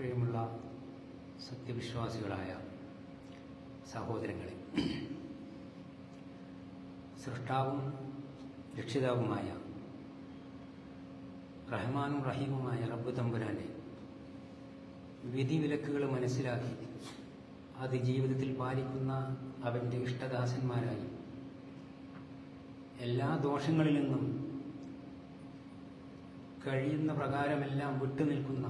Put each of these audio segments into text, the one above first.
പ്രിയമുള്ള സത്യവിശ്വാസികളായ സഹോദരങ്ങളെ സൃഷ്ടാവും രക്ഷിതാവുമായ റഹ്മാനും റഹീമുമായ റബ്ബ് വിധി വിധിവിലക്കുകൾ മനസ്സിലാക്കി അത് ജീവിതത്തിൽ പാലിക്കുന്ന അവന്റെ ഇഷ്ടദാസന്മാരായി എല്ലാ ദോഷങ്ങളിൽ നിന്നും കഴിയുന്ന പ്രകാരമെല്ലാം വിട്ടുനിൽക്കുന്ന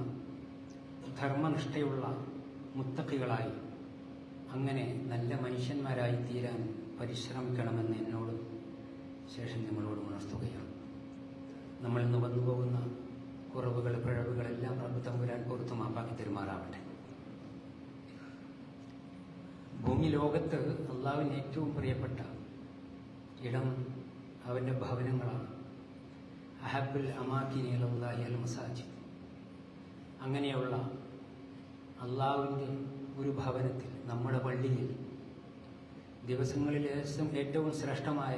ധർമ്മനിഷ്ഠയുള്ള മുത്തക്കികളായി. അങ്ങനെ നല്ല മനുഷ്യന്മാരായി തീരാൻ പരിശ്രമിക്കണമെന്ന് എന്നോട് ശേഷം നമ്മളോട് ഉണർത്തുകയാണ്. നമ്മൾ ഇന്ന് വന്നുപോകുന്ന കുറവുകൾ പിഴവുകളെല്ലാം റബ്ബ് തമ്പുരാൻ പുറത്തു മാപ്പാക്കി തെരുമാറാവട്ടെ. ഭൂമി ലോകത്ത് അള്ളാവിന് ഏറ്റവും പ്രിയപ്പെട്ട ഇടം അവന്റെ ഭവനങ്ങളാണ്. അഹബുൽ അമാക്കിനി അലി അൽ മസാജിദ്. അങ്ങനെയുള്ള അള്ളാവിന്റെ ഒരു ഭവനത്തിൽ നമ്മുടെ പള്ളിയിൽ. ദിവസങ്ങളിൽ ഏറ്റവും ശ്രേഷ്ഠമായ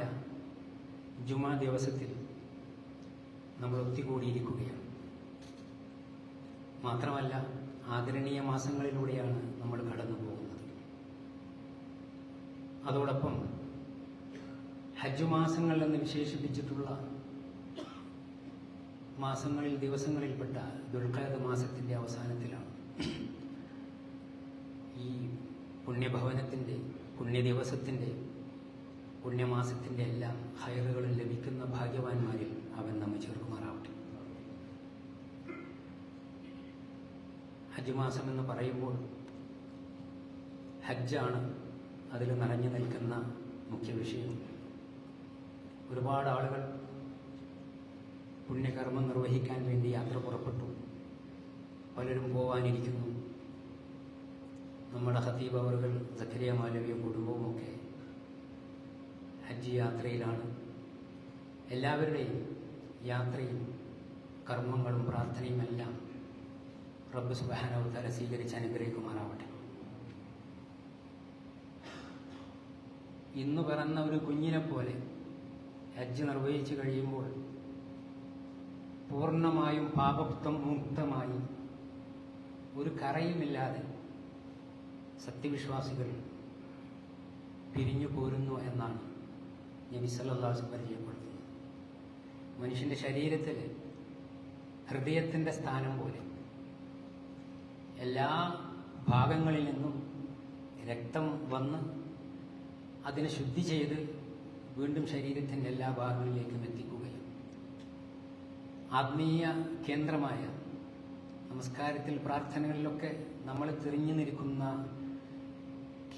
ജുമാ ദിവസത്തിൽ നമ്മൾ ഒത്തുകൂടിയിരിക്കുകയാണ്. മാത്രമല്ല ആദരണീയ മാസങ്ങളിലൂടെയാണ് നമ്മൾ കടന്നു പോകുന്നത്. അതോടൊപ്പം ഹജ്ജ് മാസങ്ങൾ എന്ന് വിശേഷിപ്പിച്ചിട്ടുള്ള മാസങ്ങളിൽ ദിവസങ്ങളിൽപ്പെട്ട ദുൽഖാദ് മാസത്തിന്റെ അവസാനത്തിലാണ്. ഈ പുണ്യഭവനത്തിന്റെ പുണ്യദിവസത്തിന്റെ പുണ്യമാസത്തിന്റെ എല്ലാം ഹയറുകളും ലഭിക്കുന്ന ഭാഗ്യവാന്മാരിൽ അവൻ നമ്മെ ചേർക്കുമാറാവട്ടെ. ഹജ്ജ് മാസം എന്ന് പറയുമ്പോൾ ഹജ്ജാണ് അതിൽ നിറഞ്ഞു നിൽക്കുന്ന മുഖ്യ വിഷയം. ഒരുപാട് ആളുകൾ പുണ്യകർമ്മം നിർവഹിക്കാൻ വേണ്ടി യാത്ര പുറപ്പെട്ടു. പലരും പോവാനിരിക്കുന്നു. നമ്മുടെ ഹത്തീബ് അവറുകൾ സഖരിയ മാലവിയും കുടുംബവുമൊക്കെ ഹജ്ജ് യാത്രയിലാണ്. എല്ലാവരുടെയും യാത്രയും കർമ്മങ്ങളും പ്രാർത്ഥനയും എല്ലാം റബ്ബ് സുബാനവതാര സ്വീകരിച്ച് അനുഗ്രഹിക്കുമാറാവട്ടെ. ഇന്ന് പിറന്ന ഒരു കുഞ്ഞിനെ പോലെ ഹജ്ജ് നിർവഹിച്ചു കഴിയുമ്പോൾ പൂർണമായും പാപത്വം മുക്തമായി ഒരു കറയുമില്ലാതെ സത്യവിശ്വാസികൾ പിരിഞ്ഞു പോരുന്നു എന്നാണ് നബി സല്ലാസ് പരിചയപ്പെടുത്തുന്നത് മനുഷ്യന്റെ ശരീരത്തിൽ ഹൃദയത്തിന്റെ സ്ഥാനം പോലെ എല്ലാ ഭാഗങ്ങളിൽ നിന്നും രക്തം വന്ന് അതിനെ ശുദ്ധി ചെയ്ത് വീണ്ടും ശരീരത്തിന്റെ എല്ലാ ഭാഗങ്ങളിലേക്കും എത്തിക്കുകയും ആത്മീയ കേന്ദ്രമായ നമസ്കാരത്തിൽ പ്രാർത്ഥനകളിലൊക്കെ നമ്മൾ തിരിഞ്ഞു നിൽക്കുന്ന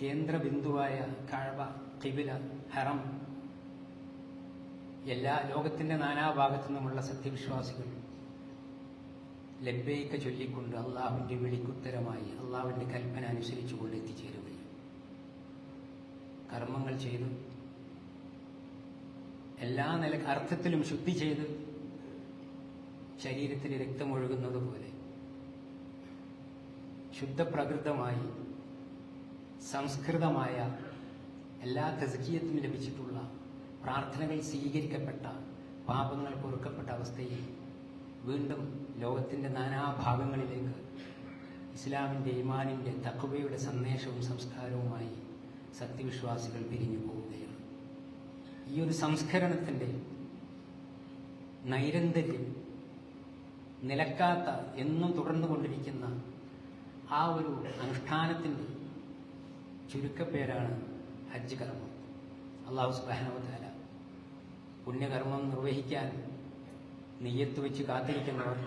കേന്ദ്ര ബിന്ദുവായ കഴവ കിബില ഹറം എല്ലാ ലോകത്തിന്റെ നാനാഭാഗത്തു നിന്നുമുള്ള സത്യവിശ്വാസികൾ ലബ്ബൈക്ക ചൊല്ലിക്കൊണ്ട് അള്ളാഹുവിന്റെ വിളിക്കുത്തരമായി അള്ളാഹുവിന്റെ കൽപ്പന അനുസരിച്ചുകൊണ്ട് എത്തിച്ചേരുകയും കർമ്മങ്ങൾ ചെയ്ത് എല്ലാ നില അർത്ഥത്തിലും ശുദ്ധി ചെയ്ത് ശരീരത്തിൽ രക്തമൊഴുകുന്നത് പോലെ ശുദ്ധപ്രകൃതമായി സംസ്കൃതമായ എല്ലാ തസ്കീയത്തും ലഭിച്ചിട്ടുള്ള പ്രാർത്ഥനകൾ സ്വീകരിക്കപ്പെട്ട പാപങ്ങൾ പൊറുക്കപ്പെട്ട അവസ്ഥയിൽ വീണ്ടും ലോകത്തിന്റെ നാനാഭാഗങ്ങളിലേക്ക് ഇസ്ലാമിന്റെ ഇമാനിന്റെ തക്കുവയുടെ സന്ദേശവും സംസ്കാരവുമായി സത്യവിശ്വാസികൾ പിരിഞ്ഞു പോവുകയാണ്. ഈ ഒരു സംസ്കരണത്തിന്റെ നൈരന്തര്യം നിലക്കാത്ത എന്നും തുടർന്നുകൊണ്ടിരിക്കുന്ന ആ ഒരു അനുഷ്ഠാനത്തിന്റെ ചുരുക്കപ്പേരാണ് ഹജ്ജ് കർമ്മം. അള്ളാഹു സുബാനവതാല പുണ്യകർമ്മം നിർവഹിക്കാൻ നെയ്യത്ത് വെച്ച് കാത്തിരിക്കുന്നവർ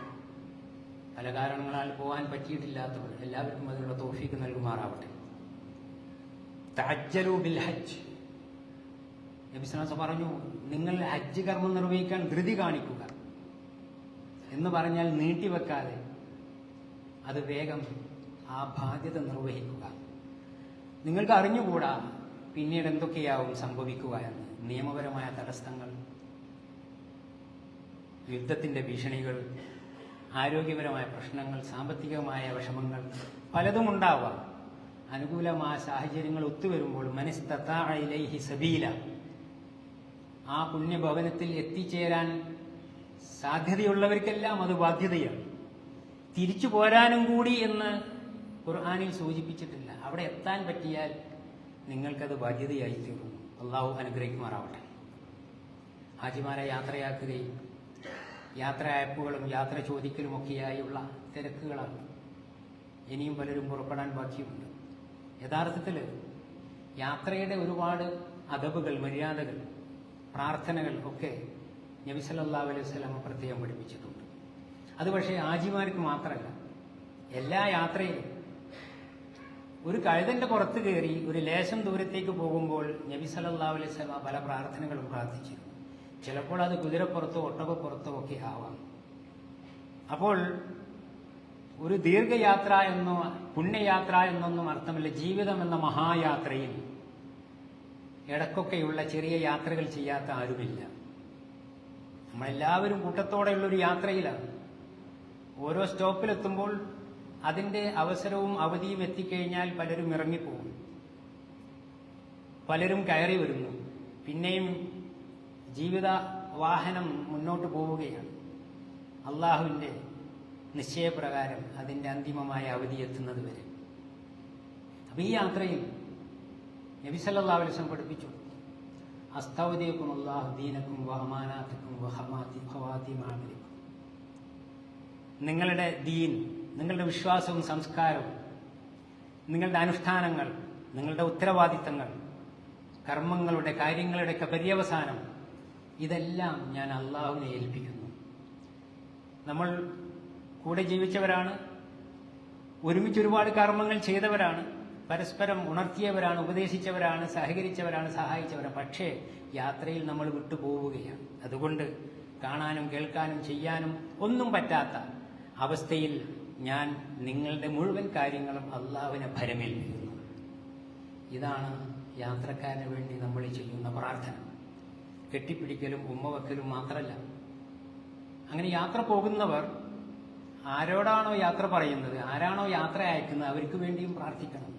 പല കാരണങ്ങളാൽ പോകാൻ പറ്റിയിട്ടില്ലാത്തവർ എല്ലാവർക്കും അതിനുള്ള തോഫീക്ക് നൽകുമാറാവട്ടെ. തഅജ്ജലു ബിൽ ഹജ്ജ്. നബിസ്ലാസ് പറഞ്ഞു നിങ്ങൾ ഹജ്ജ് കർമ്മം നിർവഹിക്കാൻ ധൃതി കാണിക്കുക. എന്ന് പറഞ്ഞാൽ നീട്ടിവെക്കാതെ അത് വേഗം ആ ബാധ്യത നിർവഹിക്കുക. നിങ്ങൾക്ക് അറിഞ്ഞുകൂടാ പിന്നീട് എന്തൊക്കെയാവും സംഭവിക്കുക എന്ന് നിയമപരമായ തടസ്സങ്ങൾ യുദ്ധത്തിന്റെ ഭീഷണികൾ ആരോഗ്യപരമായ പ്രശ്നങ്ങൾ സാമ്പത്തികമായ വിഷമങ്ങൾ പലതും ഉണ്ടാവാം. അനുകൂലമായ സാഹചര്യങ്ങൾ ഒത്തുവരുമ്പോൾ മനസ്തത്തായിലൈഹി സബീല ആ പുണ്യഭവനത്തിൽ എത്തിച്ചേരാൻ സാധ്യതയുള്ളവർക്കെല്ലാം അത് ബാധ്യതയാണ്. തിരിച്ചു പോരാനും കൂടി എന്ന് ഖുർആാനിൽ സൂചിപ്പിച്ചിട്ടില്ല. അവിടെ എത്താൻ പറ്റിയാൽ നിങ്ങൾക്കത് ബാധ്യതയായി തീർന്നു അള്ളാഹു അനുഗ്രഹിക്കുമാറാവട്ടെ. ഹാജിമാരെ യാത്രയാക്കുകയും യാത്ര ആപ്പുകളും യാത്ര ചോദിക്കലും ചോദിക്കലുമൊക്കെയായുള്ള തിരക്കുകളാണ്. ഇനിയും പലരും പുറപ്പെടാൻ ബാക്കിയുണ്ട്. യഥാർത്ഥത്തിൽ യാത്രയുടെ ഒരുപാട് അതബുകൾ മര്യാദകൾ പ്രാർത്ഥനകൾ ഒക്കെ നബിസല്ലാ അലൈഹി വസല്ലം പ്രത്യേകം പഠിപ്പിച്ചിട്ടുണ്ട്. അത് പക്ഷേ ആജിമാർക്ക് മാത്രമല്ല എല്ലാ യാത്രയിലും ഒരു കഴുതന്റെ പുറത്ത് കയറി ഒരു ലേശം ദൂരത്തേക്ക് പോകുമ്പോൾ നബി സല്ലല്ലാഹു അലൈഹി വസല്ലം പല പ്രാർത്ഥനകളും പ്രാർത്ഥിച്ചിരുന്നു. ചിലപ്പോൾ അത് കുതിരപ്പുറത്തോ ഒട്ടകപ്പുറത്തോ ഒക്കെ ആവാം. അപ്പോൾ ഒരു ദീർഘയാത്ര എന്നോ പുണ്യയാത്ര എന്നൊന്നും അർത്ഥമില്ല. ജീവിതം എന്ന മഹായാത്രയിൽ ഇടക്കൊക്കെയുള്ള ചെറിയ യാത്രകൾ ചെയ്യാത്ത ആരുമില്ല. നമ്മളെല്ലാവരും കൂട്ടത്തോടെയുള്ള ഒരു യാത്രയിലാണ്. ഓരോ സ്റ്റോപ്പിലെത്തുമ്പോൾ അതിന്റെ അവസരവും അവധിയും എത്തിക്കഴിഞ്ഞാൽ പലരും ഇറങ്ങിപ്പോകും. പലരും കയറി വരുന്നു. പിന്നെയും ജീവിത വാഹനം മുന്നോട്ട് പോവുകയാണ്. അള്ളാഹുവിന്റെ നിശ്ചയപ്രകാരം അതിന്റെ അന്തിമമായ അവധി എത്തുന്നത് വരെ. അപ്പം ഈ യാത്രയിൽ നബി വലസം പഠിപ്പിച്ചു. അസ്തൗദിയക്കും അള്ളാഹു ദീനക്കും വഹമാനാത്തക്കും വഹമാതി ഖവാതിമാമലിക്കും നിങ്ങളുടെ ദീൻ നിങ്ങളുടെ വിശ്വാസവും സംസ്കാരവും നിങ്ങളുടെ അനുഷ്ഠാനങ്ങൾ നിങ്ങളുടെ ഉത്തരവാദിത്തങ്ങൾ കർമ്മങ്ങളുടെ കാര്യങ്ങളുടെയൊക്കെ പര്യവസാനം ഇതെല്ലാം ഞാൻ അള്ളാഹുവിനെ ഏൽപ്പിക്കുന്നു. നമ്മൾ കൂടെ ജീവിച്ചവരാണ് ഒരുമിച്ച് ഒരുപാട് കർമ്മങ്ങൾ ചെയ്തവരാണ് പരസ്പരം ഉണർത്തിയവരാണ് ഉപദേശിച്ചവരാണ് സഹകരിച്ചവരാണ് സഹായിച്ചവരാണ്. പക്ഷേ യാത്രയിൽ നമ്മൾ വിട്ടുപോവുകയാണ്. അതുകൊണ്ട് കാണാനും കേൾക്കാനും ചെയ്യാനും ഒന്നും പറ്റാത്ത അവസ്ഥയിൽ ഞാൻ നിങ്ങളുടെ മുഴുവൻ കാര്യങ്ങളും അള്ളാവിനെ ഭരമേൽപ്പിക്കുന്നു. ഇതാണ് യാത്രക്കാരന് വേണ്ടി നമ്മൾ ചെയ്യുന്ന പ്രാർത്ഥന. കെട്ടിപ്പിടിക്കലും ഉമ്മവെക്കലും മാത്രമല്ല അങ്ങനെ യാത്ര പോകുന്നവർ ആരോടാണോ യാത്ര പറയുന്നത് ആരാണോ യാത്ര അയക്കുന്നത് അവർക്ക് വേണ്ടിയും പ്രാർത്ഥിക്കണം.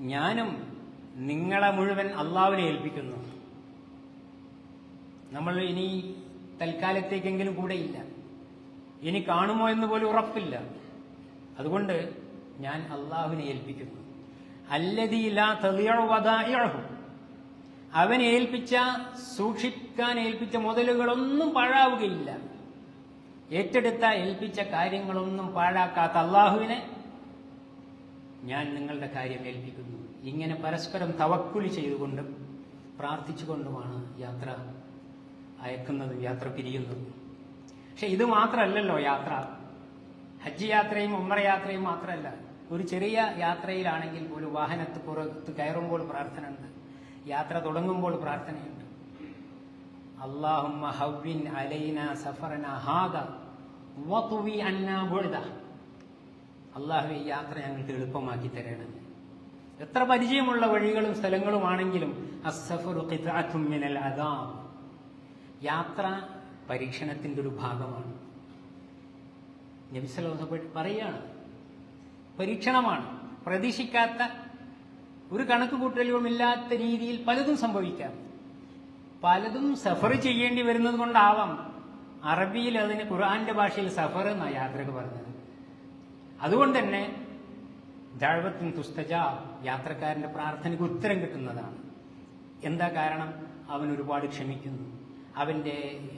ഞാനും നിങ്ങളെ മുഴുവൻ അള്ളാവിനെ ഏൽപ്പിക്കുന്നു. നമ്മൾ ഇനി തൽക്കാലത്തേക്കെങ്കിലും കൂടെയില്ല ഇനി കാണുമോ എന്ന് പോലും ഉറപ്പില്ല. അതുകൊണ്ട് ഞാൻ അള്ളാഹുവിനെ ഏൽപ്പിക്കുന്നു. അല്ലതിയില്ല അവൻ ഏൽപ്പിച്ച സൂക്ഷിക്കാൻ ഏൽപ്പിച്ച മുതലുകളൊന്നും പാഴാവുകയില്ല. ഏറ്റെടുത്ത ഏൽപ്പിച്ച കാര്യങ്ങളൊന്നും പാഴാക്കാത്ത അള്ളാഹുവിനെ ഞാൻ നിങ്ങളുടെ കാര്യം ഏൽപ്പിക്കുന്നു. ഇങ്ങനെ പരസ്പരം തവക്കുലി ചെയ്തുകൊണ്ടും പ്രാർത്ഥിച്ചുകൊണ്ടുമാണ് യാത്ര അയക്കുന്നതും യാത്ര പിരിയുന്നത് പക്ഷെ ഇത് മാത്രമല്ലല്ലോ യാത്ര. ഹജ്ജ് യാത്രയും ഉമ്മറ യാത്രയും മാത്രമല്ല ഒരു ചെറിയ യാത്രയിലാണെങ്കിൽ ഒരു വാഹനത്ത് പുറത്ത് കയറുമ്പോൾ പ്രാർത്ഥന ഉണ്ട് യാത്ര തുടങ്ങുമ്പോൾ പ്രാർത്ഥനയുണ്ട്. അള്ളാഹുമ്മ ഹവ്വിൻ ഹാദ അള്ളാഹു ഈ യാത്ര ഞങ്ങൾക്ക് എളുപ്പമാക്കി തരണം എത്ര പരിചയമുള്ള വഴികളും സ്ഥലങ്ങളുമാണെങ്കിലും ഖിത്അത്തും മിനൽ അദാം യാത്ര പരീക്ഷണത്തിന്റെ ഒരു ഭാഗമാണ്. നബിസലോഹപ്പെട്ട് പറയാണ് പരീക്ഷണമാണ്. പ്രതീക്ഷിക്കാത്ത ഒരു കണക്ക് കൂട്ടലുമില്ലാത്ത രീതിയിൽ പലതും സംഭവിക്കാം. പലതും സഫർ ചെയ്യേണ്ടി വരുന്നത് കൊണ്ടാവാം അറബിയിൽ അതിന് ഖുർആന്റെ ഭാഷയിൽ സഫർ എന്ന യാത്രയ്ക്ക് പറഞ്ഞത്. അതുകൊണ്ട് തന്നെ ദാഴ്വത്തിൻ തുസ്തജ യാത്രക്കാരന്റെ പ്രാർത്ഥനയ്ക്ക് ഉത്തരം കിട്ടുന്നതാണ്. എന്താ കാരണം? അവൻ ഒരുപാട് ക്ഷമിക്കുന്നു. അവന്റെ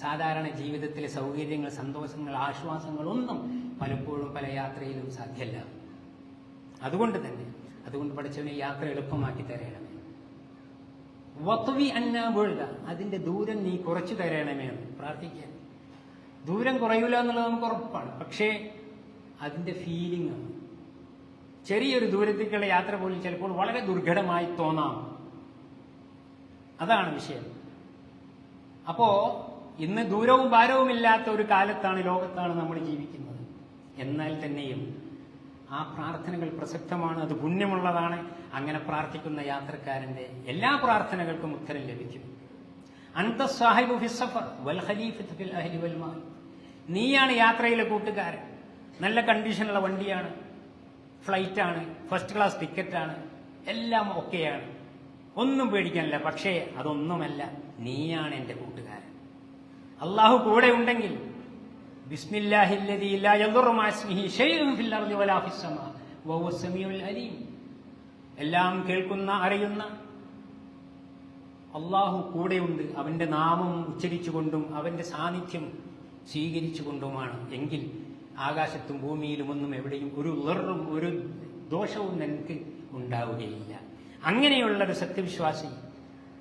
സാധാരണ ജീവിതത്തിലെ സൗകര്യങ്ങൾ സന്തോഷങ്ങൾ ആശ്വാസങ്ങളൊന്നും പലപ്പോഴും പല യാത്രയിലും സാധ്യമല്ല അതുകൊണ്ട് തന്നെ അതുകൊണ്ട് പഠിച്ചവനെ യാത്ര എളുപ്പമാക്കി തരണമേ. വത്തുവി അന്ന വീഴുക അതിന്റെ ദൂരം നീ കുറച്ചു തരണമേ എന്ന് പ്രാർത്ഥിക്കാൻ ദൂരം കുറയൂല എന്നുള്ളത് നമുക്ക് ഉറപ്പാണ്. പക്ഷേ അതിന്റെ ഫീലിംഗ് ചെറിയൊരു ദൂരത്തേക്കുള്ള യാത്ര പോലും ചിലപ്പോൾ വളരെ ദുർഘടമായി തോന്നാം. അതാണ് വിഷയം. അപ്പോ ഇന്ന് ദൂരവും ഭാരവുമില്ലാത്ത ഒരു കാലത്താണ് ലോകത്താണ് നമ്മൾ ജീവിക്കുന്നത്. എന്നാൽ തന്നെയും ആ പ്രാർത്ഥനകൾ പ്രസക്തമാണ് അത് പുണ്യമുള്ളതാണ്. അങ്ങനെ പ്രാർത്ഥിക്കുന്ന യാത്രക്കാരന്റെ എല്ലാ പ്രാർത്ഥനകൾക്കും ഉത്തരം ലഭിക്കും. അന്ത സാഹിബു ഫിസഫർ വൽ ഖലീഫത്ത് ഫിൽ അഹ്ലി വൽ മാൽ. നീയാണ് യാത്രയിലെ കൂട്ടുകാരൻ. നല്ല കണ്ടീഷനുള്ള വണ്ടിയാണ്. ഫ്ലൈറ്റാണ് ഫസ്റ്റ് ക്ലാസ് ടിക്കറ്റാണ് എല്ലാം ഒക്കെയാണ് ഒന്നും പേടിക്കാനില്ല. പക്ഷേ അതൊന്നുമല്ല. നീയാണ് എന്റെ കൂട്ടുകാരൻ. അള്ളാഹു കൂടെ ഉണ്ടെങ്കിൽ എല്ലാം കേൾക്കുന്ന അറിയുന്ന അള്ളാഹു കൂടെയുണ്ട് അവന്റെ നാമം ഉച്ചരിച്ചുകൊണ്ടും അവന്റെ സാന്നിധ്യം സ്വീകരിച്ചുകൊണ്ടുമാണ്. എങ്കിൽ ആകാശത്തും ഭൂമിയിലും ഒന്നും എവിടെയും ഒരു വെറും ഒരു ദോഷവും നിനക്ക് ഉണ്ടാവുകയില്ല. അങ്ങനെയുള്ള ഒരു സത്യവിശ്വാസി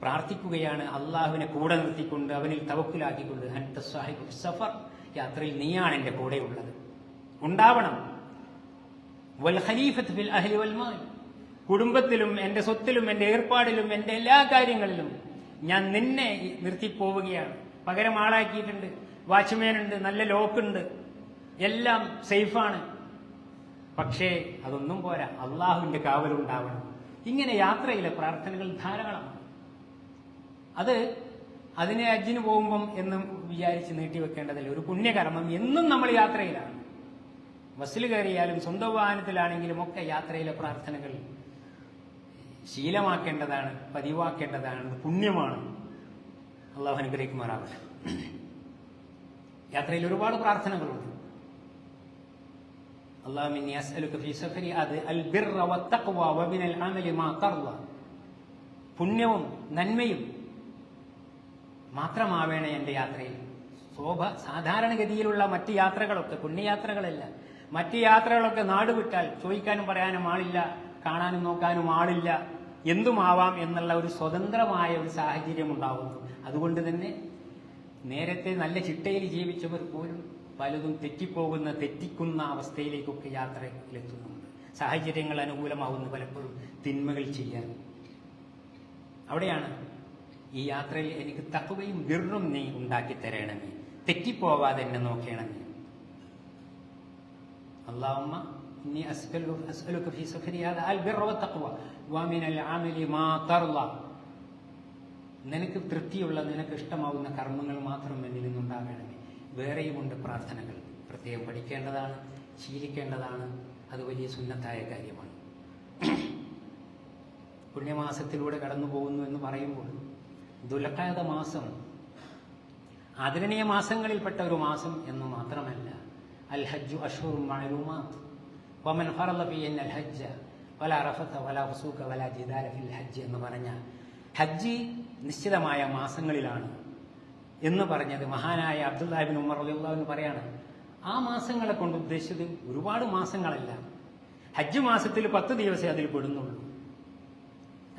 പ്രാർത്ഥിക്കുകയാണ്. അള്ളാഹുവിനെ കൂടെ നിർത്തിക്കൊണ്ട് അവനിൽ തവക്കിലാക്കിക്കൊണ്ട് ഹൻത സാഹിബ് സഫർ യാത്രയിൽ നീയാണ് എന്റെ കൂടെയുള്ളത്. ഉണ്ടാവണം. വൽ ഖലീഫത്ത് ഫിൽ അഹ്ലി വൽ മാൽ കുടുംബത്തിലും എന്റെ സ്വത്തിലും എന്റെ ഏർപ്പാടിലും എന്റെ എല്ലാ കാര്യങ്ങളിലും ഞാൻ നിന്നെ നിർത്തിപ്പോവുകയാണ്. പകരം ആളാക്കിയിട്ടുണ്ട്. വാച്ച്മേൻ ഉണ്ട് നല്ല ലോക്കുണ്ട്. എല്ലാം സേഫാണ്. പക്ഷേ അതൊന്നും പോരാ. അള്ളാഹുവിന്റെ കാവലുണ്ടാവണം ഇങ്ങനെ യാത്രയിലെ പ്രാർത്ഥനകൾ ധാരാളമാണ്. അത് അതിനെ അജ്ജിന് പോകുമ്പം എന്നും വിചാരിച്ച് നീട്ടിവെക്കേണ്ടതില്ല ഒരു പുണ്യകർമ്മം എന്നും നമ്മൾ യാത്രയിലാണ് ബസ്സിൽ കയറിയാലും സ്വന്തം വാഹനത്തിലാണെങ്കിലും ഒക്കെ യാത്രയിലെ പ്രാർത്ഥനകൾ ശീലമാക്കേണ്ടതാണ് പതിവാക്കേണ്ടതാണ് ഇത് പുണ്യമാണ് അള്ളാഹു അനുഗ്രഹിക്കുമാറാവട്ടെ യാത്രയിൽ ഒരുപാട് പ്രാർത്ഥനകളുണ്ട് اللهم إني أسألك في سفري هذا البر والتقوى ومن العمل ما ترضى പുണ്യവും നന്മയും മാത്രമാവേണേ എന്റെ യാത്രയിൽ. ശോഭ സാധാരണഗതിയിലുള്ള മറ്റ് യാത്രകളൊക്കെ പുണ്യയാത്രകളല്ല. മറ്റ് യാത്രകളൊക്കെ നാട് വിട്ടാൽ ചോദിക്കാനും പറയാനും ആളില്ല കാണാനും നോക്കാനും ആളില്ല. എന്തുമാവാം എന്നുള്ള ഒരു സ്വതന്ത്രമായ ഒരു സാഹചര്യം ഉണ്ടാവുന്നു. അതുകൊണ്ട് തന്നെ നേരത്തെ നല്ല ചിട്ടയിൽ ജീവിച്ചവർ പോലും പലതും തെറ്റിപ്പോകുന്ന തെറ്റിക്കുന്ന അവസ്ഥയിലേക്കൊക്കെ യാത്രയിലെത്തുന്നുണ്ട്. സാഹചര്യങ്ങൾ അനുകൂലമാവുന്നു പലപ്പോഴും തിന്മകൾ ചെയ്യാൻ. അവിടെയാണ് ഈ യാത്രയിൽ എനിക്ക് തക്കുകയും വിറും നീ ഉണ്ടാക്കി തരണമേ തെറ്റിപ്പോവാതെ എന്നെ നോക്കണമേ اللهم إني أسألك, أسألك في سفري هذا البر والتقوى ومن العمل ما ترضى നിനക്ക് തൃപ്തിയുള്ള നിനക്ക് ഇഷ്ടമാവുന്ന കർമ്മങ്ങൾ മാത്രം എന്നിൽ നിന്നുണ്ടാകണമേ വേറെയുമുണ്ട് പ്രാർത്ഥനകൾ പ്രത്യേകം പഠിക്കേണ്ടതാണ് ശീലിക്കേണ്ടതാണ് അത് വലിയ സുന്നത്തായ കാര്യമാണ് പുണ്യമാസത്തിലൂടെ കടന്നു പോകുന്നു എന്ന് പറയുമ്പോൾ ദുലക്കാത മാസം ആദരണീയ മാസങ്ങളിൽപ്പെട്ട ഒരു മാസം എന്ന് മാത്രമല്ല അൽ ഹജ്ജു അഷൂർ ഹജ്ജ വല റഫത വല ഫസൂക വല ജിദാല ഫിൽ ഹജ്ജ് എന്ന് പറഞ്ഞ ഹജ്ജ് നിശ്ചിതമായ മാസങ്ങളിലാണ് എന്ന് പറഞ്ഞത് മഹാനായ അബ്ദുല്ലാഹിബിൻ ഉമർ അലിയുള്ളവെന്ന് പറയാണ്. ആ മാസങ്ങളെ കൊണ്ട് ഉദ്ദേശിച്ചത് ഒരുപാട് മാസങ്ങളല്ല. ഹജ്ജ് മാസത്തിൽ പത്ത് ദിവസമേ അതിൽ പെടുന്നുള്ളൂ.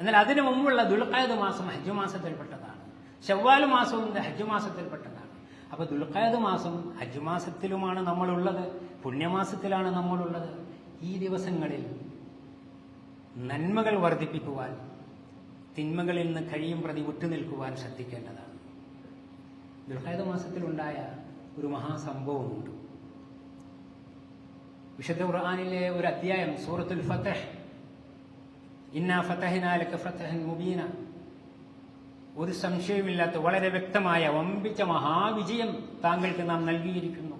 എന്നാൽ അതിനു മുമ്പുള്ള ദുൽഖായത് മാസം ഹജ്ജ് മാസത്തിൽപ്പെട്ടതാണ്. ഷവ്വാൽ മാസവും ഹജ്ജ് മാസത്തിൽപ്പെട്ടതാണ്. അപ്പൊ ദുൽഖായത് മാസം ഹജ്ജ് മാസത്തിലുമാണ് നമ്മളുള്ളത്. പുണ്യമാസത്തിലാണ് നമ്മളുള്ളത്. ഈ ദിവസങ്ങളിൽ നന്മകൾ വർദ്ധിപ്പിക്കുവാൻ തിന്മകളിൽ നിന്ന് കഴിയും പ്രതി വിട്ടുനിൽക്കുവാൻ ശ്രദ്ധിക്കേണ്ടതാണ്. ദുൽഖായത് മാസത്തിലുണ്ടായ ഒരു മഹാസംഭവമുണ്ട്. വിശുദ്ധ ഖുർആാനിലെ ഒരു അധ്യായം സൂറത്തുൽ ഫത്തഹ് ഇന്നാ ഫതഹിനാലക്ക് ഫതഹൻ മുബീന. ഒരു സംശയമില്ലാത്ത വളരെ വ്യക്തമായ വമ്പിച്ച മഹാവിജയം താങ്കൾക്ക് നാം നൽകിയിരിക്കുന്നു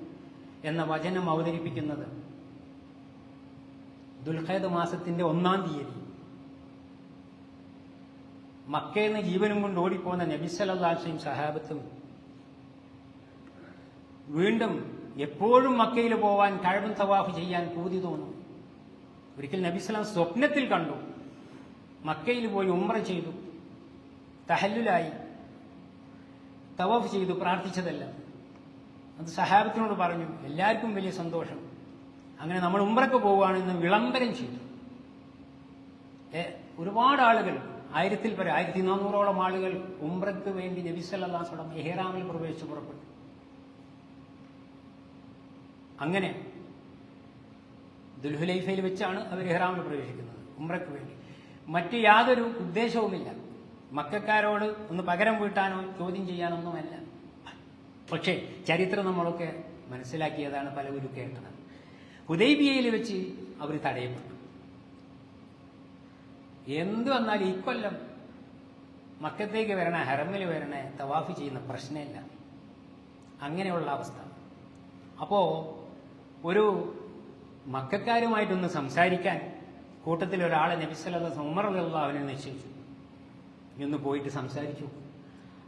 എന്ന വചനം അവതരിപ്പിക്കുന്നത് ദുൽഖേദ് മാസത്തിന്റെ ഒന്നാം തീയതി. മക്കയിൽ നിന്ന് ജീവനും കൊണ്ട് ഓടിപ്പോന്ന നബിസലാശയും സഹാബത്തും വീണ്ടും എപ്പോഴും മക്കയിൽ പോവാൻ കഴിവും തവാഫ് ചെയ്യാൻ പൂതി തോന്നും. ഒരിക്കൽ നബിസ്ലാം സ്വപ്നത്തിൽ കണ്ടു. മക്കയിൽ പോയി ഉമ്ര ചെയ്തു. തഹല്ലുലായി. തവഫ് ചെയ്തു പ്രാർത്ഥിച്ചതല്ല. അത് സഹാബത്തിനോട് പറഞ്ഞു എല്ലാവർക്കും വലിയ സന്തോഷം. അങ്ങനെ നമ്മൾ ഉമ്രക്ക് പോവുകയാണെന്ന് വിളംബരം ചെയ്തു. ഒരുപാട് ആളുകൾ ആയിരത്തിൽ പരം ആയിരത്തി നാനൂറോളം ആളുകൾ ഉംറയ്ക്ക് വേണ്ടി നബിസല്ലാസ്വടം എഹ്റാമിൽ പ്രവേശിച്ച് പുറപ്പെട്ടു. അങ്ങനെ ദുൽഹുലൈഫയിൽ വെച്ചാണ് അവർ എഹ്റാമിൽ പ്രവേശിക്കുന്നത് ഉംറയ്ക്ക് വേണ്ടി. മറ്റ് യാതൊരു ഉദ്ദേശവുമില്ല. മക്കാരോട് ഒന്ന് പകരം വീട്ടാനോ ചോദ്യം ചെയ്യാനൊന്നുമല്ല. പക്ഷേ ചരിത്രം നമ്മളൊക്കെ മനസ്സിലാക്കിയതാണ് പലവരും കേട്ടത്. ഹുദൈബിയയിൽ വെച്ച് അവർ തടയപ്പെട്ടു. എന്ത് വന്നാലും ഇക്കൊല്ലം മക്കത്തേക്ക് വരണ ഹെറമിൽ വരണ തവാഫ് ചെയ്യുന്ന പ്രശ്നമില്ല. അങ്ങനെയുള്ള അവസ്ഥ. അപ്പോ ഒരു മക്കാരുമായിട്ടൊന്ന് സംസാരിക്കാൻ കൂട്ടത്തിൽ ഒരാളെ നബിസ്വല്ലാ ഉമർ അള്ളാഹുവിനെ നിശ്ചയിച്ചു. എന്ന് പോയിട്ട് സംസാരിച്ചു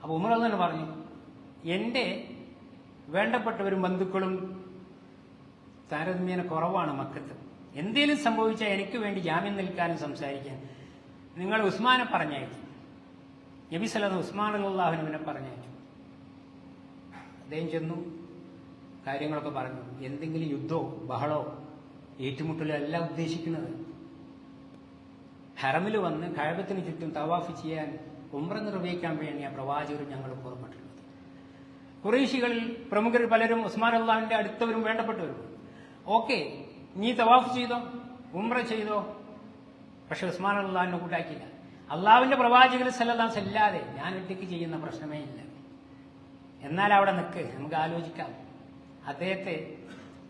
അപ്പോൾ ഉമർ തന്നെ പറഞ്ഞു എന്റെ വേണ്ടപ്പെട്ടവരും ബന്ധുക്കളും താരതമ്യേന കുറവാണ് മക്കത്ത്. എന്തേലും സംഭവിച്ചാൽ എനിക്ക് വേണ്ടി ജാമ്യം നിൽക്കാനും സംസാരിക്കാൻ. നിങ്ങൾ ഉസ്മാനെ പറഞ്ഞയച്ചു. നബി സലത് ഉസ്മാൻ അള്ളാഹുനുവിനെ പറഞ്ഞയച്ചു. അദ്ദേഹം ചെന്നു കാര്യങ്ങളൊക്കെ പറഞ്ഞു. എന്തെങ്കിലും യുദ്ധമോ ബഹളോ ഏറ്റുമുട്ടലോ അല്ല ഉദ്ദേശിക്കുന്നത്? ഹറമിൽ വന്ന് കഴകത്തിന് ചുറ്റും തവാഫ് ചെയ്യാൻ ഉമ്ര നിർവഹിക്കാൻ വേണ്ടി ആ പ്രവാചകരും ഞങ്ങൾ പുറപ്പെട്ടിട്ടുള്ളത്. കുറേശികളിൽ പ്രമുഖർ പലരും ഉസ്മാൻ അള്ളാഹിന്റെ അടുത്തവരും വേണ്ടപ്പെട്ടവരും. ഓക്കെ നീ തവാഫ് ചെയ്തോ ഉമ്ര ചെയ്തോ? പക്ഷെ ഉസ്മാൻ അള്ളാഹിനെ കൂട്ടാക്കിയില്ല. അള്ളാഹുവിന്റെ പ്രവാചകർ സല്ലാസ് അല്ലാതെ ഞാൻ ഒറ്റയ്ക്ക് ചെയ്യുന്ന പ്രശ്നമേ ഇല്ല. എന്നാൽ അവിടെ നിൽക്ക് നമുക്ക് ആലോചിക്കാം. അദ്ദേഹത്തെ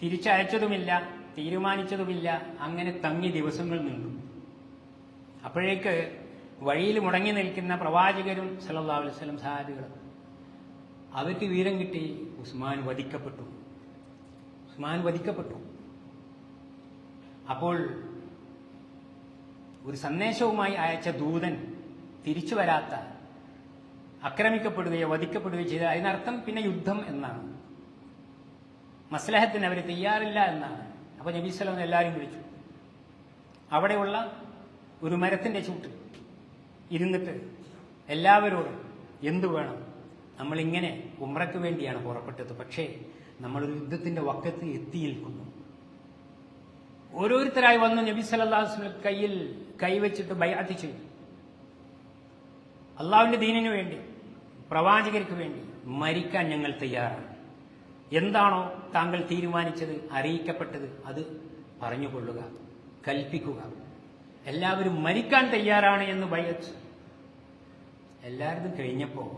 തിരിച്ചയച്ചതുമില്ല തീരുമാനിച്ചതുമില്ല അങ്ങനെ തങ്ങി ദിവസങ്ങൾ നിന്നു അപ്പോഴേക്ക് വഴിയിൽ മുടങ്ങി നിൽക്കുന്ന പ്രവാചകരും സല്ലല്ലാഹു അലൈഹി വസല്ലം സഹാബികളും അവർക്ക് വീരം കിട്ടി ഉസ്മാൻ വധിക്കപ്പെട്ടു. ഉസ്മാൻ വധിക്കപ്പെട്ടു. അപ്പോൾ ഒരു സന്ദേശവുമായി അയച്ച ദൂതൻ തിരിച്ചു വരാത്ത ആക്രമിക്കപ്പെടുകയോ വധിക്കപ്പെടുകയോ ചെയ്ത അതിനർത്ഥം പിന്നെ യുദ്ധം എന്നാണ്. മസ്ലഹത്തിന് അവർ തയ്യാറില്ല എന്നാണ്. അപ്പൊ നബി സ്വലം എല്ലാവരും വിളിച്ചു. അവിടെയുള്ള ഒരു മരത്തിന്റെ ചൂട്ട്. ഇരുന്നിട്ട് എല്ലാവരോടും എന്തു വേണം? നമ്മളിങ്ങനെ ഉമ്രയ്ക്ക് വേണ്ടിയാണ് പുറപ്പെട്ടത്. പക്ഷേ നമ്മളൊരു യുദ്ധത്തിന്റെ വക്കത്ത് എത്തി നിൽക്കുന്നു. ഓരോരുത്തരായി വന്ന് നബി സല്ലാസ്ലം കയ്യിൽ കൈവച്ചിട്ട് ബയാത്തി ചെയ്തു. അള്ളാഹുവിന്റെ ദീനിനു വേണ്ടി പ്രവാചകർക്ക് വേണ്ടി മരിക്കാൻ ഞങ്ങൾ തയ്യാറാണ്. എന്താണോ താങ്കൾ തീരുമാനിച്ചത് അറിയിക്കപ്പെട്ടത് അത് പറഞ്ഞുകൊള്ളുക കൽപ്പിക്കുക. എല്ലാവരും മരിക്കാൻ തയ്യാറാണ് എന്ന് ഭയച്ച്. എല്ലാവരും കഴിഞ്ഞപ്പോൾ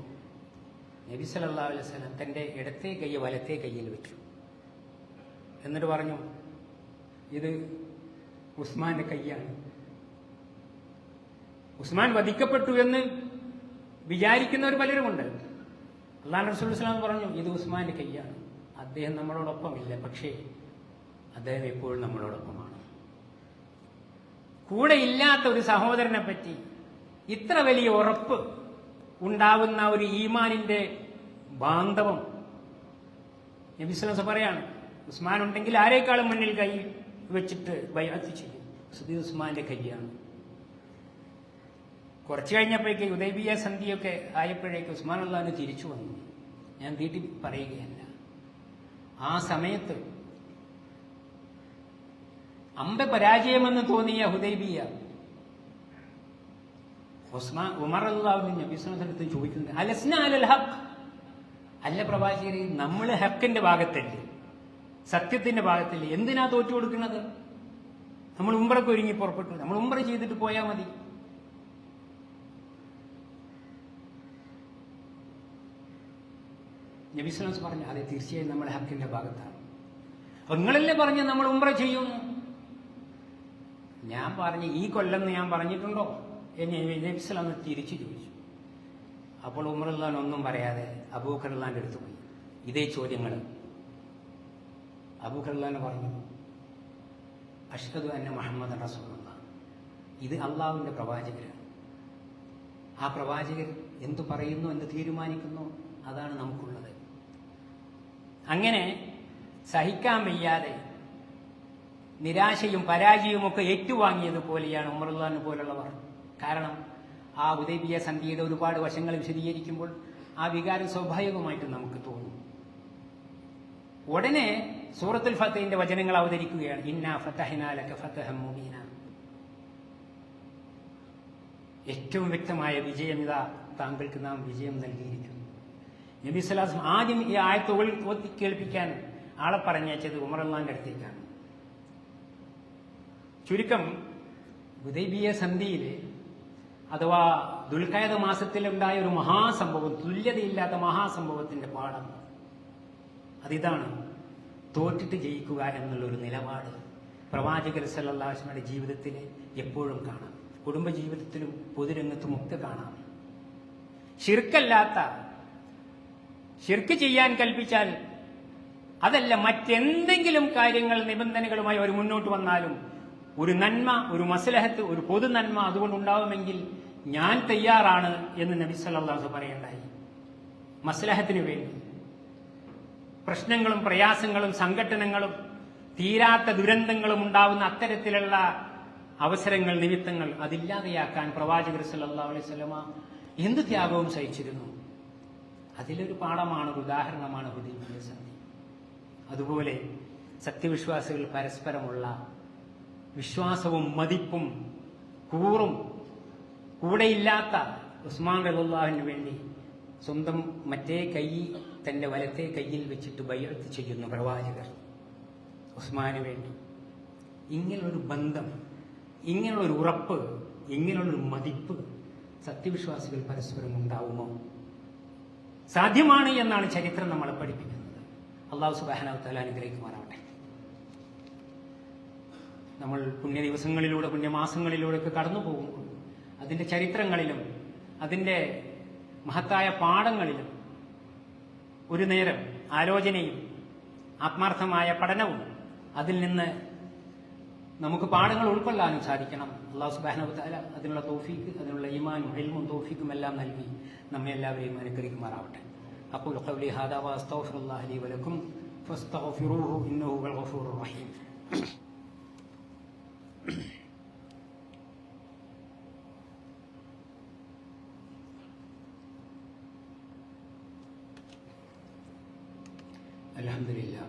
നബി സല്ലല്ലാഹു അലൈഹി തന്റെ ഇടത്തെ കൈ വലത്തെ കയ്യിൽ വെച്ചു. എന്നിട്ട് പറഞ്ഞു ഇത് ഉസ്മാന്റെ കൈയാണ്. ഉസ്മാൻ വധിക്കപ്പെട്ടു എന്ന് വിചാരിക്കുന്നവർ പലരുമുണ്ട്. അള്ളാഹ് റസൂൽ ഇസ്ലാം പറഞ്ഞു ഇത് ഉസ്മാന്റെ കൈയാണ്. അദ്ദേഹം നമ്മളോടൊപ്പം ഇല്ല പക്ഷേ അദ്ദേഹം എപ്പോഴും നമ്മളോടൊപ്പമാണ്. കൂടെ ഇല്ലാത്ത ഒരു സഹോദരനെ പറ്റി ഇത്ര വലിയ ഉറപ്പ് ഉണ്ടാവുന്ന ഒരു ഈമാനിന്റെ ബാന്ധവം. നബിസ്ലസ് പറയാണ് ഉസ്മാൻ ഉണ്ടെങ്കിൽ ആരേക്കാളും മുന്നിൽ കൈ വെച്ചിട്ട് ബയാത്ത് ചെയ്യും. സുദീ ഉസ്മാന്റെ കൈയാണ് കുറച്ചു കഴിഞ്ഞപ്പോഴേക്ക് ഉദയബിയ സന്ധിയൊക്കെ ആയപ്പോഴേക്ക് ഉസ്മാൻ അള്ളഹാന് തിരിച്ചു വന്നു. ഞാൻ വീട്ടിൽ പറയുകയല്ല. ആ സമയത്ത് അമ്പ പരാജയമെന്ന് തോന്നിയ ഹുദൈബിയ. ഉസ്മാൻ ഉമർ അള്ളാഹുവിന് നബിസ്വലത്ത് ചോദിക്കുന്നത് അലസ്ന അലൽ ഹക്ക് അല്ല പ്രവാചകരെ നമ്മൾ ഹക്കിന്റെ ഭാഗത്തല്ലേ സത്യത്തിന്റെ ഭാഗത്തല്ലേ എന്തിനാ തോറ്റു കൊടുക്കുന്നത്? നമ്മൾ ഉംറക്ക് ഒരുങ്ങി പുറപ്പെട്ടു നമ്മൾ ഉംറ ചെയ്തിട്ട് പോയാൽ മതി. നബിസ്ലാസ് പറഞ്ഞു അതെ തീർച്ചയായും നമ്മൾ ഹക്കിന്റെ ഭാഗത്താണ്. നിങ്ങളല്ലേ പറഞ്ഞ് നമ്മൾ ഉംറ ചെയ്യുന്നു? ഞാൻ പറഞ്ഞു ഈ കൊല്ലം ഞാൻ പറഞ്ഞിട്ടുണ്ടോ? എന്ന് നബിസ്ലാം തിരിച്ചു ചോദിച്ചു. അപ്പോൾ ഉമറുല്ലാൻ ഒന്നും പറയാതെ അബൂഖർലാന്റെ അടുത്ത് പോയി. ഇതേ ചോദ്യങ്ങൾ അബൂഖർലാൻ പറഞ്ഞു അഷ്കദു അന്ന മുഹമ്മദ് റസൂലുള്ള. ഇത് അള്ളാഹുവിന്റെ പ്രവാചകരാണ്. ആ പ്രവാചകർ എന്തു പറയുന്നു എന്ത് തീരുമാനിക്കുന്നു അതാണ് നമുക്കുള്ളത്. അങ്ങനെ സഹിക്കാൻ വയ്യാതെ നിരാശയും പരാജയവും ഒക്കെ ഏറ്റുവാങ്ങിയതുപോലെയാണ് ഉമറുല്ലാൻ പോലുള്ളവർ. കാരണം ആ ഉദയബിയ സന്ധിയുടെ ഒരുപാട് വശങ്ങൾ വിശദീകരിക്കുമ്പോൾ ആ വികാരം സ്വാഭാവികമായിട്ട് നമുക്ക് തോന്നും. ഉടനെ സൂറത്തുൽ ഫത്തഹിന്റെ വചനങ്ങൾ അവതരിക്കുകയാണ്. ഇന്ന ഫത്തഹിനാലക ഫത്തഹം മുബീന. ഏറ്റവും വ്യക്തമായ വിജയം ഇതാ താങ്കൾക്ക് നാം വിജയം നൽകിയിരിക്കുന്നു. നബി സ്വലാസ് ആദ്യം ഈ ആയത്തുകൾ കേൾപ്പിക്കാൻ ആളെ പറഞ്ഞയച്ചത് ഉമറല്ലാന്റെ അടുത്തേക്കാണ്. ചുരുക്കം ഉദൈബിയ സന്ധിയിലെ അഥവാ ദുൽഖായത മാസത്തിലുണ്ടായ ഒരു മഹാസംഭവം തുല്യതയില്ലാത്ത മഹാസംഭവത്തിന്റെ പാഠം. അതിതാണ് തോറ്റിട്ട് ജയിക്കുക എന്നുള്ളൊരു നിലപാട് പ്രവാചകർ സല്ലാസ്മയുടെ ജീവിതത്തിൽ എപ്പോഴും കാണാം. കുടുംബജീവിതത്തിലും പൊതുരംഗത്തും ഒക്കെ കാണാം. ഷിർക്കല്ലാത്ത ഷിർക്ക് ചെയ്യാൻ കൽപ്പിച്ചാൽ അതല്ല മറ്റെന്തെങ്കിലും കാര്യങ്ങൾ നിബന്ധനകളുമായി അവർ മുന്നോട്ട് വന്നാലും ഒരു നന്മ ഒരു മസലഹത്ത് ഒരു പൊതു നന്മ അതുകൊണ്ടുണ്ടാവുമെങ്കിൽ ഞാൻ തയ്യാറാണ് എന്ന് നബി സല്ലല്ലാഹു പറയണ്ടായി. മസ്ലഹത്തിന് വേണ്ടി. പ്രശ്നങ്ങളും പ്രയാസങ്ങളും സംഘടനങ്ങളും തീരാത്ത ദുരന്തങ്ങളും ഉണ്ടാവുന്ന അത്തരത്തിലുള്ള അവസരങ്ങൾ നിമിത്തങ്ങൾ അതില്ലാതെയാക്കാൻ പ്രവാചകർ സല്ലല്ലാഹു അലൈഹി സ്വലമ എന്ത് ത്യാഗവും സഹിച്ചിരുന്നു? അതിലൊരു പാഠമാണ് ഉദാഹരണമാണ് ഹുദീബിന്റെ സന്ധി. അതുപോലെ സത്യവിശ്വാസികൾ പരസ്പരമുള്ള വിശ്വാസവും മതിപ്പും കൂറും കൂടെയില്ലാത്ത ഉസ്മാൻ റലുല്ലാഹിന് വേണ്ടി സ്വന്തം മറ്റേ കൈ തന്റെ വലത്തെ കയ്യിൽ വെച്ചിട്ട് ബയ്യത്ത് ചെയ്യുന്നു പ്രവാചകർ ഉസ്മാന് വേണ്ടി. ഇങ്ങനൊരു ബന്ധം ഇങ്ങനെയുള്ളൊരു ഉറപ്പ് ഇങ്ങനെയുള്ളൊരു മതിപ്പ് സത്യവിശ്വാസികൾ പരസ്പരം ഉണ്ടാവുമോ? സാധ്യമാണ് എന്നാണ് ചരിത്രം നമ്മളെ പഠിപ്പിക്കുന്നത്. അള്ളാഹു സുബാഹനാവ് തല അനുഗ്രഹിക്കുമാറാവട്ടെ. നമ്മൾ പുണ്യ ദിവസങ്ങളിലൂടെ പുണ്യമാസങ്ങളിലൂടെയൊക്കെ കടന്നു പോകുമ്പോൾ അതിന്റെ ചരിത്രങ്ങളിലും അതിന്റെ മഹത്തായ പാഠങ്ങളിലും ഒരു നേരം ആലോചനയും ആത്മാർത്ഥമായ പഠനവും അതിൽ നിന്ന് നമുക്ക് പാഠങ്ങൾ ഉൾക്കൊള്ളാനും സാധിക്കണം. അള്ളാഹു സുബാനവത്താല അതിനുള്ള തോഫീക്ക് അതിനുള്ള ഈമാനും ഹെൽമും തോഫീക്കും എല്ലാം നൽകി നമ്മെ എല്ലാവരെയും അനുഗ്രഹിക്കുമാറാവട്ടെ. അപ്പോൾ ഖൗലി ഹാദാ വസ്തഗ്ഫിറുല്ലാഹി വലക്കും ഫസ്തഗ്ഫിറൂഹു ഇന്നഹു വൽ ഗഫൂറുർ റഹീം. الحمد لله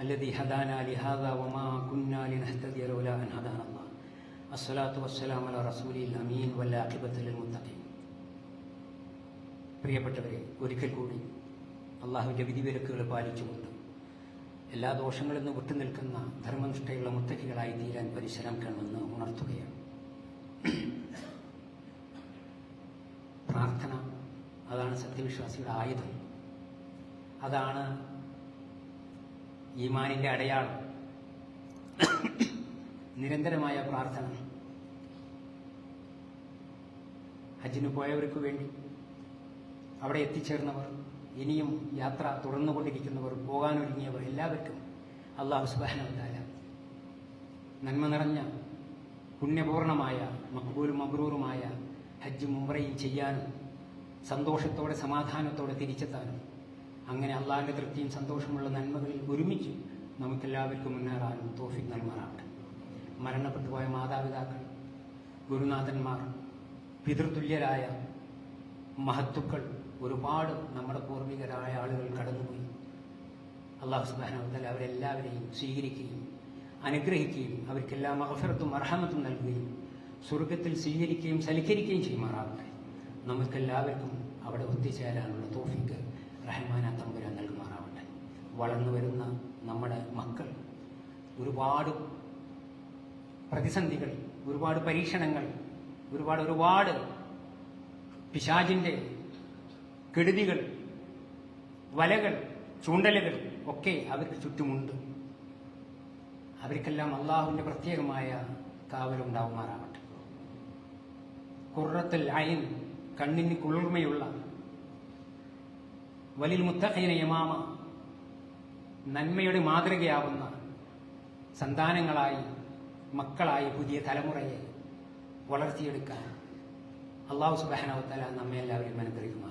الذي هدانا لهذا وما كنا لنهتدي لولا ان هدانا الله الصلاه والسلام على رسوله الامين والعاقبه للمتقين പ്രിയപ്പെട്ടവരെ ഒരിക്കൽ കൂടി അള്ളാഹുവിൻ്റെ വിധിവിലക്കുകൾ പാലിച്ചുകൊണ്ട് എല്ലാ ദോഷങ്ങളിൽ നിന്ന് വിട്ടുനിൽക്കുന്ന ധർമ്മനിഷ്ഠയുള്ള മുത്തക്കികളായി തീരാൻ പരിശ്രമിക്കണമെന്ന് ഉണർത്തുകയാണ്. പ്രാർത്ഥന അതാണ് സത്യവിശ്വാസിയുടെ ആയുധം. അതാണ് ഈമാനിന്റെ അടയാളം. നിരന്തരമായ പ്രാർത്ഥന. ഹജ്ജിന് പോയവർക്ക് വേണ്ടി അവിടെ എത്തിച്ചേർന്നവർ ഇനിയും യാത്ര തുടർന്നുകൊണ്ടിരിക്കുന്നവർ പോകാനൊരുങ്ങിയവർ എല്ലാവർക്കും അള്ളാഹു സുബാനവതാല നന്മ നിറഞ്ഞ പുണ്യപൂർണമായ മക്ബൂലും മബ്രൂറുമായ ഹജ്ജ് മുംറയും ചെയ്യാനും സന്തോഷത്തോടെ സമാധാനത്തോടെ തിരിച്ചെത്താനും അങ്ങനെ അള്ളാഹിന്റെ തൃപ്തിയും സന്തോഷമുള്ള നന്മകളിൽ ഒരുമിച്ച് നമുക്കെല്ലാവർക്കും മുന്നേറാനും തോഫിക് നൽകാറാവട്ടെ മരണപ്പെട്ടുപോയ മാതാപിതാക്കൾ ഗുരുനാഥന്മാർ പിതൃതുല്യരായ മഹത്തുക്കൾ ഒരുപാട് നമ്മുടെ പൂർവികരായ ആളുകൾ കടന്നുപോയി. അള്ളാഹു സുബാനവത്തല അവരെല്ലാവരെയും സ്വീകരിക്കുകയും അനുഗ്രഹിക്കുകയും അവർക്കെല്ലാം മഹഫറത്തും അർഹമത്തും നൽകുകയും സ്വർഗത്തിൽ സ്വീകരിക്കുകയും സൽക്കരിക്കുകയും ചെയ്യുമാറാവട്ടെ നമുക്കെല്ലാവർക്കും അവിടെ ഒത്തുചേരാനുള്ള തോഫിക്ക് റഹ്മാന തമ്പുരാൻ നൽകുമാറാവട്ടെ. വളർന്നു വരുന്ന നമ്മുടെ മക്കൾ ഒരുപാട് പ്രതിസന്ധികൾ ഒരുപാട് പരീക്ഷണങ്ങൾ ഒരുപാട് ഒരുപാട് പിശാജിന്റെ കെടുതികൾ വലകൾ ചൂണ്ടലുകൾ ഒക്കെ അവർക്ക് ചുറ്റുമുണ്ട്. അവർക്കെല്ലാം അള്ളാഹുവിന്റെ പ്രത്യേകമായ കാവലുണ്ടാവുമാറാവട്ടെ. കുറത്തിൽ അയൻ കണ്ണിന് കുളിർമയുള്ള വലിൽ മുത്തഹീന യമാമ നന്മയുടെ മാതൃകയാവുന്ന സന്താനങ്ങളായി മക്കളായി പുതിയ തലമുറയെ വളർത്തിയെടുക്കാൻ അള്ളാഹു സുബാനവത്തല നമ്മെ എല്ലാവരെയും അനുഗ്രഹിക്കുമാറാവട്ടെ